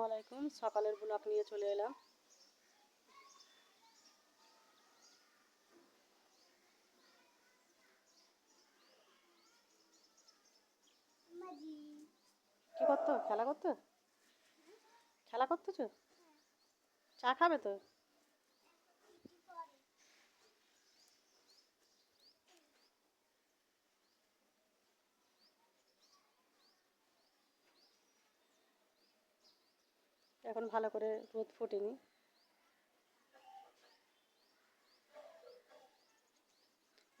আলাইকুম সকালের ব্লক নিয়ে চলে এলাম। কি করতো? খেলা করতো? খেলা করতেছো? চা খাবে তো? এখন ভালো করে রোদ ফোটেনি।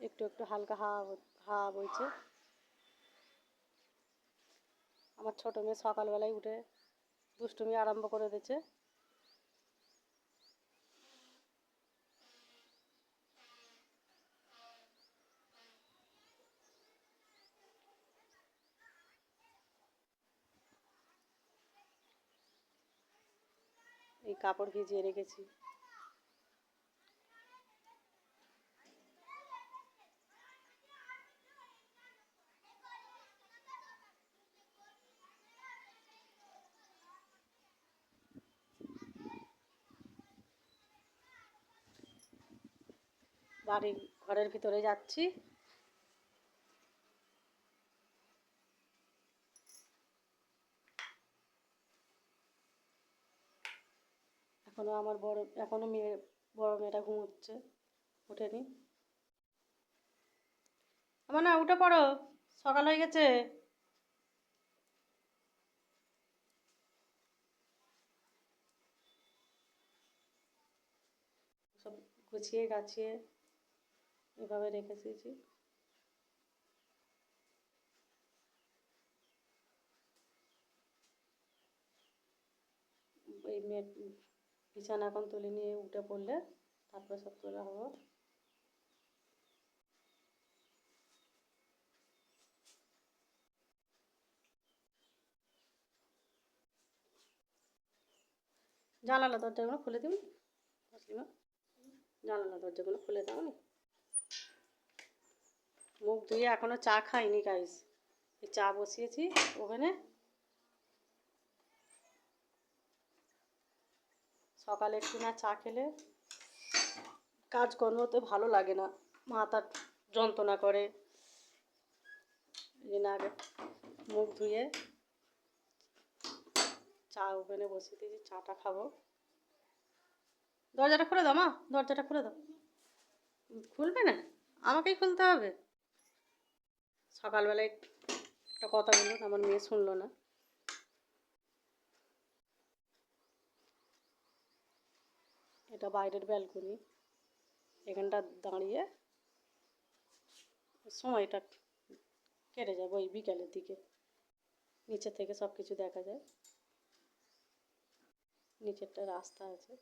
একটু একটু হালকা হাওয়া হাওয়া বইছে। আমার ছোটো মেয়ে সকালবেলায় উঠে দুষ্টুমি আরম্ভ করে দিয়েছে। এই কাপড় ভিজিয়ে রেখেছি। বাড়ির ঘরের ভিতরে যাচ্ছি। এখনও আমার বড়, এখনও মেয়ে, বড় মেয়েটা ঘুমোচ্ছে। ওঠেনি। আমার না, উঠে পড়ো। সকাল হয়ে গেছে। সব গুছিয়ে গাছিয়ে এভাবে রেখে দিয়েছি। এই মেয়ে বিছানা এখন তুলে নিয়ে উঠে পড়লে তারপরে সব তোলা হব জানালা দরজাগুলো খুলে দিবি? তসলিমা জানালা দরজাগুলো খুলে দাও নি। মুখ ধুয়ে এখনও চা খাইনি গাইস চা বসিয়েছি, ওভেনে সকালে একটু না চা খেলে কাজকর্মতে ভালো লাগে না। মাথা যন্ত্রণা করে। এই আগে মুখ ধুয়ে চা ওভেনে বসিয়ে দিয়েছি, চাটা খাব। দরজাটা খুলে দাও মা, দরজাটা খুলে দাও। খুলবে না? আমাকেই খুলতে হবে। সকালবেলায় একটা কথা বলুন আমার মেয়ে শুনলো না। এটা বাইরের ব্যালকনি। এখানটা দাঁড়িয়ে সময়টা কেটে যাবে ওই বিকেলের দিকে। নিচে থেকে সব কিছু দেখা যায়। নিচেরটা রাস্তা আছে।